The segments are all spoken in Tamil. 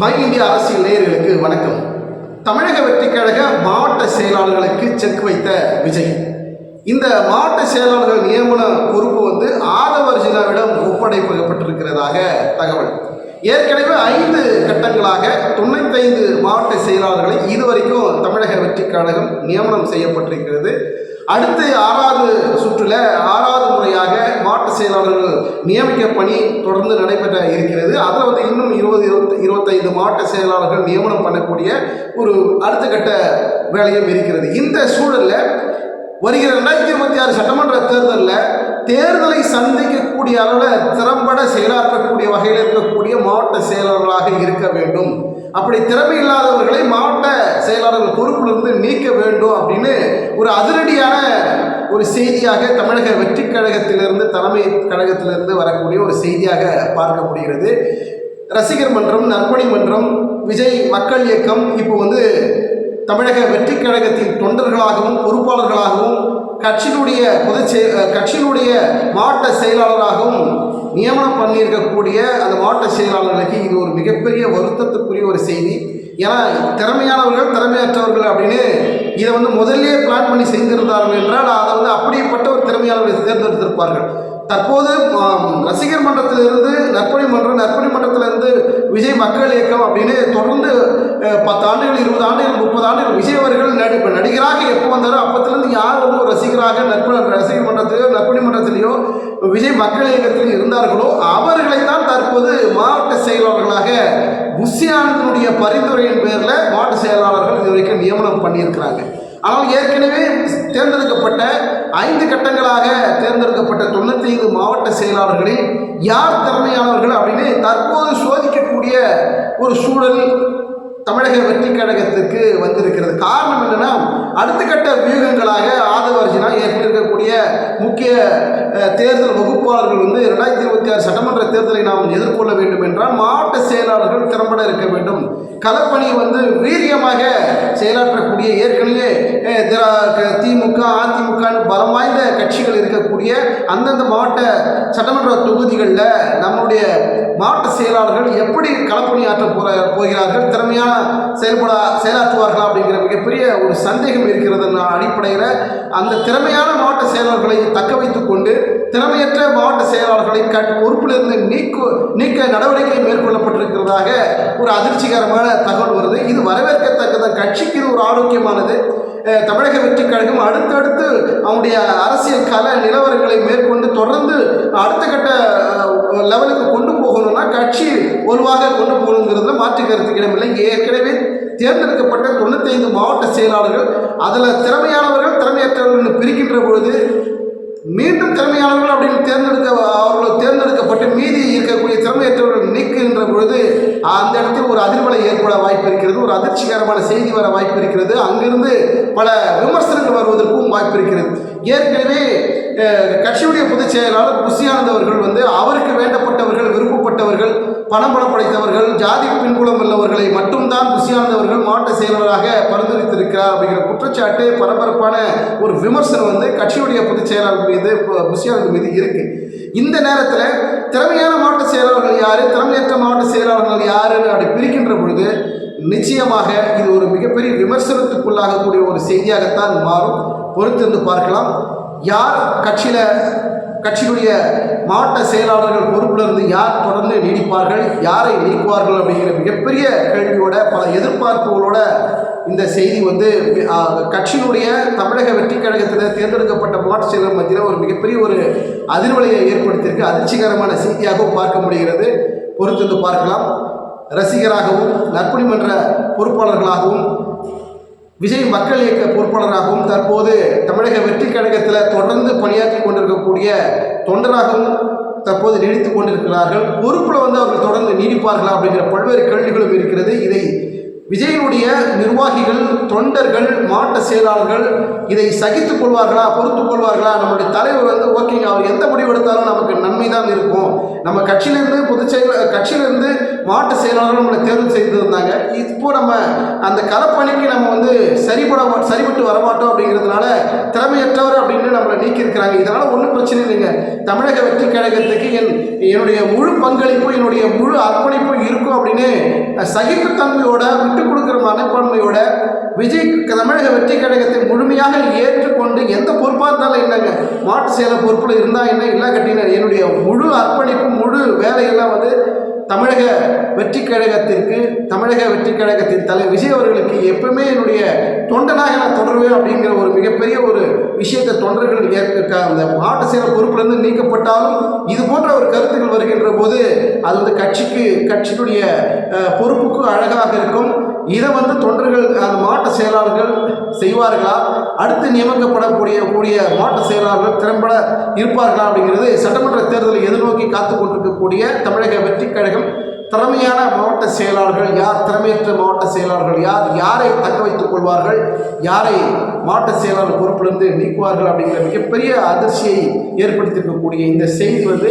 மை இந்தியா அரசியல் நேயர்களுக்கு வணக்கம். தமிழக வெற்றி கழக மாவட்ட செயலாளர்களுக்கு செக் வைத்த விஜய். இந்த மாவட்ட செயலாளர்கள் நியமன பொறுப்பு வந்து ஆதவர்ஜினாவிடம் ஒப்படைக்கப்பட்டிருக்கிறதாக தகவல். ஏற்கனவே ஐந்து கட்டங்களாக தொண்ணூத்தைந்து மாவட்ட செயலாளர்களை இதுவரைக்கும் தமிழக வெற்றி கழகம் நியமனம் செய்யப்பட்டிருக்கிறது. அடுத்து ஆறாவது சுற்றுல நியமிக்க பணி தொடர்ந்து நடைபெற இருக்கிறது. அதில் வந்து இன்னும் இருபது இருபத்தி இருபத்தைந்து மாவட்ட செயலாளர்கள் நியமனம் பண்ணக்கூடிய ஒரு அடுத்த கட்ட வேலையும் இருக்கிறது. இந்த சூழலில் வருகிற ரெண்டாயிரத்தி இருபத்தி ஆறு சட்டமன்ற தேர்தலில் தேர்தலை சந்திக்கக்கூடிய அளவில் திறம்பட செயலாற்றக்கூடிய வகையில் இருக்கக்கூடிய மாவட்ட செயலாளர்களாக இருக்க வேண்டும். அப்படி திறமை இல்லாதவர்களை மாவட்ட செயலாளர்கள் பொறுப்பிலிருந்து நீக்க வேண்டும் அப்படின்னு ஒரு அதிரடியான ஒரு செய்தியாக தமிழக வெற்றிக் கழகத்திலிருந்து தலைமை கழகத்திலிருந்து வரக்கூடிய ஒரு செய்தியாக பார்க்க முடிகிறது. ரசிகர் மன்றம் நற்பணி மன்றம் விஜய் மக்கள் இயக்கம் இப்போ வந்து தமிழக வெற்றிக் கழகத்தின் தொண்டர்களாகவும் பொறுப்பாளர்களாகவும் கட்சியினுடைய பொதுச் செய கட்சியினுடைய மாவட்ட செயலாளராகவும் நியமனம் பண்ணியிருக்கக்கூடிய அந்த மாவட்ட செயலாளர்களுக்கு இது ஒரு மிகப்பெரிய வருத்தத்துக்குரிய ஒரு செய்தி. ஏன்னா திறமையானவர்கள் திறமையற்றவர்கள் அப்படின்னு இதை வந்து முதல்லயே பிளான் பண்ணி செய்திருந்தார்கள் என்றால் அதை வந்து அப்படிப்பட்ட ஒரு திறமையாளர்களை தேர்ந்தெடுத்திருப்பார்கள். தற்போது ரசிகர் மன்றத்திலிருந்து நற்பணி மன்றம் நற்பணி மன்றத்திலிருந்து விஜய் மக்கள் இயக்கம் அப்படின்னு தொடர்ந்து அஹ், பத்து ஆண்டுகள் இருபது ஆண்டுகள் முப்பது ஆண்டுகள் விஜய் அவர்கள் நடி இப்போ நடிகராக எப்போ வந்தாரோ அப்பத்திலிருந்து யார் வந்து ஒரு ரசிகராக நற்பணி ரசிகர் மன்றத்திலேயோ நற்பணி மன்றத்திலேயோ விஜய் மக்கள் இயக்கத்தில் இருந்தார்களோ அவர்களை தான் தற்போது மாவட்ட செயலாளர்களாக புஷியானந்தனுடைய பரிந்துரையின் பேரில் மாவட்ட செயலாளர்கள் இது வரைக்கும் நியமனம் பண்ணியிருக்கிறாங்க. ஆனால் ஏற்கனவே தேர்ந்தெடுக்கப்பட்ட ஐந்து கட்டங்களாக தேர்ந்தெடுக்கப்பட்ட தொண்ணூற்றி ஐந்து மாவட்ட செயலாளர்களில் யார் திறமையானவர்கள் அப்படின்னு தற்போது சோதிக்கக்கூடிய ஒரு சூழல் தமிழக வெற்றி கழகத்துக்கு வந்திருக்கிறது. காரணம் என்னன்னா அடுத்த கட்ட வியூகங்களாக ஆதரவு முக்கிய அஹ், தேர்தல் வகுப்பாளர்கள் வந்து ரெண்டாயிரத்தி இருபத்தி ஆறு சட்டமன்ற தேர்தலை நாம் எதிர்கொள்ள வேண்டும் என்றால் மாவட்ட செயலாளர்கள் திறம்பட இருக்க வேண்டும். களப்பணி வந்து வீரியமாக செயலாற்றக்கூடிய ஏற்கனவே திரா- திமுக அதிமுகன்னு பலம் வாய்ந்த கட்சிகள் இருக்கக்கூடிய அந்தந்த மாவட்ட சட்டமன்ற தொகுதிகளில் நம்முடைய மாவட்ட செயலாளர்கள் எப்படி களப்பணியாற்ற போற போகிறார்கள் திறமையான செயல்பட செயலாற்றுவார்களா அப்படிங்கிற மிகப்பெரிய ஒரு சந்தேகம் இருக்கிறது அடிப்படையில் அந்த திறமையான மாவட்ட செயலாளர்களை தக்க வைத்துக் கொண்டு திறமையற்ற மாவட்ட செயலாளர்களை கட் பொறுப்பிலிருந்து நீக்கு நீக்க நடவடிக்கை மேற்கொள்ளப்பட்டிருக்கிறதாக ஒரு அதிர்ச்சிகரமான தகவல் வருது. இது வரவேற்கத்தக்கது. கட்சிக்கு இது ஒரு ஆரோக்கியமானது. தமிழக வெற்றிக் கழகம் அடுத்தடுத்து அவனுடைய அரசியல் கல நிலவரங்களை மேற்கொண்டு தொடர்ந்து அடுத்த கட்ட லெவலுக்கு கொண்டு போகணும்னா கட்சி ஒருவாக கொண்டு போகணுங்கிறதுல மாற்று கருத்து இடமில்லை. ஏற்கனவே தேர்ந்தெடுக்கப்பட்ட தொண்ணூத்தைந்து மாவட்ட செயலாளர்கள் அதில் திறமையானவர்கள் திறமையற்றவர்கள் பிரிக்கின்ற பொழுது மீண்டும் திறமையானவர்கள் அப்படின்னு தேர்ந்தெடுக்க அவர்கள் தேர்ந்தெடுக்கப்பட்டு மீதி இருக்கக்கூடிய திறமையற்றவர்கள் நீக்குகின்ற பொழுது அந்த இடத்தில் ஒரு அதிர்வலை ஏற்பட வாய்ப்பு இருக்கிறது ஒரு அதிர்ச்சிகரமான செய்தி வர வாய்ப்பு இருக்கிறது. அங்கிருந்து பல விமர்சனங்கள் வருவதற்கும் வாய்ப்பு இருக்கிறது. ஏற்கனவே கட்சியுடைய பொதுச் செயலாளர் புஷியானந்த் அவர்கள் வந்து அவருக்கு வேண்டப்பட்டவர்கள் விருப்பப்பட்டவர்கள் பணம் படைத்தவர்கள் ஜாதி பின்புலம் உள்ளவர்களை மட்டும்தான் புஷியானந்த் மாவட்ட செயலாளராக பரிந்துரைத்திருக்கிறார் அப்படிங்கிற குற்றச்சாட்டு பரபரப்பான ஒரு விமர்சனம் வந்து கட்சியுடைய பொதுச் செயலாளர் மீது பு- மீது இருக்கு. இந்த நேரத்தில் திறமையான மாவட்ட செயலாளர்கள் யாரு திறமையற்ற மாவட்ட செயலாளர்கள் யாருன்னு அப்படி பிரிக்கின்ற பொழுது நிச்சயமாக இது ஒரு மிகப்பெரிய விமர்சனத்துக்குள்ளாகக்கூடிய ஒரு செய்தியாகத்தான் மாறும். பொறுத்திருந்து பார்க்கலாம். யார் கட்சியில் கட்சியுடைய மாவட்ட செயலாளர்கள் பொறுப்பிலிருந்து யார் தொடர்ந்து நீடிப்பார்கள் யாரை நீக்குவார்கள் அப்படிங்கிற மிகப்பெரிய கேள்வியோட பல எதிர்பார்ப்புகளோட இந்த செய்தி வந்து கட்சியினுடைய தமிழக வெற்றி கழகத்தில் தேர்ந்தெடுக்கப்பட்ட மாவட்ட செயலர் மத்தியில் ஒரு மிகப்பெரிய ஒரு அதிர்வலையை ஏற்படுத்தியிருக்கு. அதிர்ச்சிகரமான செய்தியாகவும் பார்க்க முடிகிறது. பொறுத்திருந்து பார்க்கலாம். ரசிகராகவும் நற்பணி மன்ற பொறுப்பாளர்களாகவும் விஜய் மக்கள் இயக்க பொறுப்பாளராகவும் தற்போது தமிழக வெற்றி கழகத்தில் தொடர்ந்து பணியாற்றி கொண்டிருக்கக்கூடிய தொண்டராகவும் தற்போது நீடித்துக் கொண்டிருக்கிறார்கள். பொறுப்பில் வந்து அவர்கள் தொடர்ந்து நீடிப்பார்களா அப்படிங்கிற பல்வேறு கேள்விகளும் இருக்கிறது. இதை விஜயனுடைய நிர்வாகிகள் தொண்டர்கள் மாவட்ட செயலாளர்கள் இதை சகித்துக் கொள்வார்களா பொறுத்துக் கொள்வார்களா? நம்மளுடைய தலைவர் வந்து ஓகேங்க அவர் எந்த முடிவு எடுத்தாலும் நமக்கு நன்மை தான் இருக்கும். நம்ம கட்சியிலேருந்து பொதுச் செயல கட்சியிலேருந்து மாவட்ட செயலாளர்கள் நம்மளை தேர்வு செய்திருந்தாங்க இப்போ நம்ம அந்த களப்பணிக்கு நம்ம வந்து சரிபட சரிபட்டு வரமாட்டோம் அப்படிங்கிறதுனால திறமையற்றவர் அப்படின்னு நம்மளை நீக்கியிருக்கிறாங்க. இதனால் ஒன்றும் பிரச்சனை இல்லைங்க. தமிழக வெற்றி கழகத்துக்கு என் என்னுடைய முழு பங்களிப்பும் என்னுடைய முழு அர்ப்பணிப்பும் இருக்கும் அப்படின்னு சகிப்புத்தன்மையோட விட்டு கொடுக்குற மனப்பான்மையோட விஜய் தமிழக வெற்றி கழகத்தை முழுமையாக ஏற்றுக்கொண்டு எந்த பொறுப்பாக இருந்தாலும் என்னங்க? மாட்டு சேலை பொறுப்பில் இருந்தால் என்ன இல்லை கட்டின என்னுடைய முழு அர்ப்பணிப்பு முழு வேலையெல்லாம் வந்து தமிழக வெற்றி கழகத்திற்கு தமிழக வெற்றி கழகத்தின் தலை விஜய் அவர்களுக்கு எப்பவுமே என்னுடைய தொண்டனாக நான் தொடருவேன் அப்படிங்கிற ஒரு மிகப்பெரிய ஒரு விஷயத்தை தொண்டர்கள் ஏற்க அந்த மாவட்ட செயலர் பொறுப்பிலிருந்து நீக்கப்பட்டாலும் இது போன்ற ஒரு கருத்துக்கள் வருகின்ற போது அது வந்து கட்சிக்கு கட்சியினுடைய பொறுப்புக்கும் அழகாக இருக்கும். இதை வந்து தொண்டர்கள் அந்த மாவட்ட செயலாளர்கள் செய்வார்களா? அடுத்து நியமிக்கப்படக்கூடிய கூடிய மாவட்ட செயலாளர்கள் திறம்பட இருப்பார்களா அப்படிங்கிறது சட்டமன்ற தேர்தலை எதிர்நோக்கி காத்து கொண்டிருக்கக்கூடிய தமிழக வெற்றி கழகம் திறமையான மாவட்ட செயலாளர்கள் யார்? திறமையற்ற மாவட்ட செயலாளர்கள் யார்? யாரை தக்க வைத்துக் கொள்வார்கள்? யாரை மாவட்ட செயலாளர் பொறுப்பிலிருந்து நீக்குவார்கள் அப்படிங்கிற மிகப்பெரிய அதிர்ச்சியை ஏற்படுத்தியிருக்கக்கூடிய இந்த செய்தி வந்து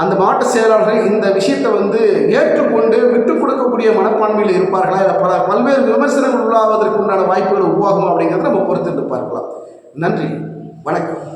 அந்த மாவட்ட செயலாளர்கள் இந்த விஷயத்தை வந்து ஏற்றுக்கொண்டு விட்டு கொடுக்கக்கூடிய மனப்பான்மையில் இருப்பார்களா? இல்லை பல பல்வேறு விமர்சனங்கள் உள்ளாவதற்கு உண்டான வாய்ப்புகள் உருவாகும் அப்படிங்கிறத நம்ம பொறுத்திருந்து பார்க்கலாம். நன்றி. வணக்கம்.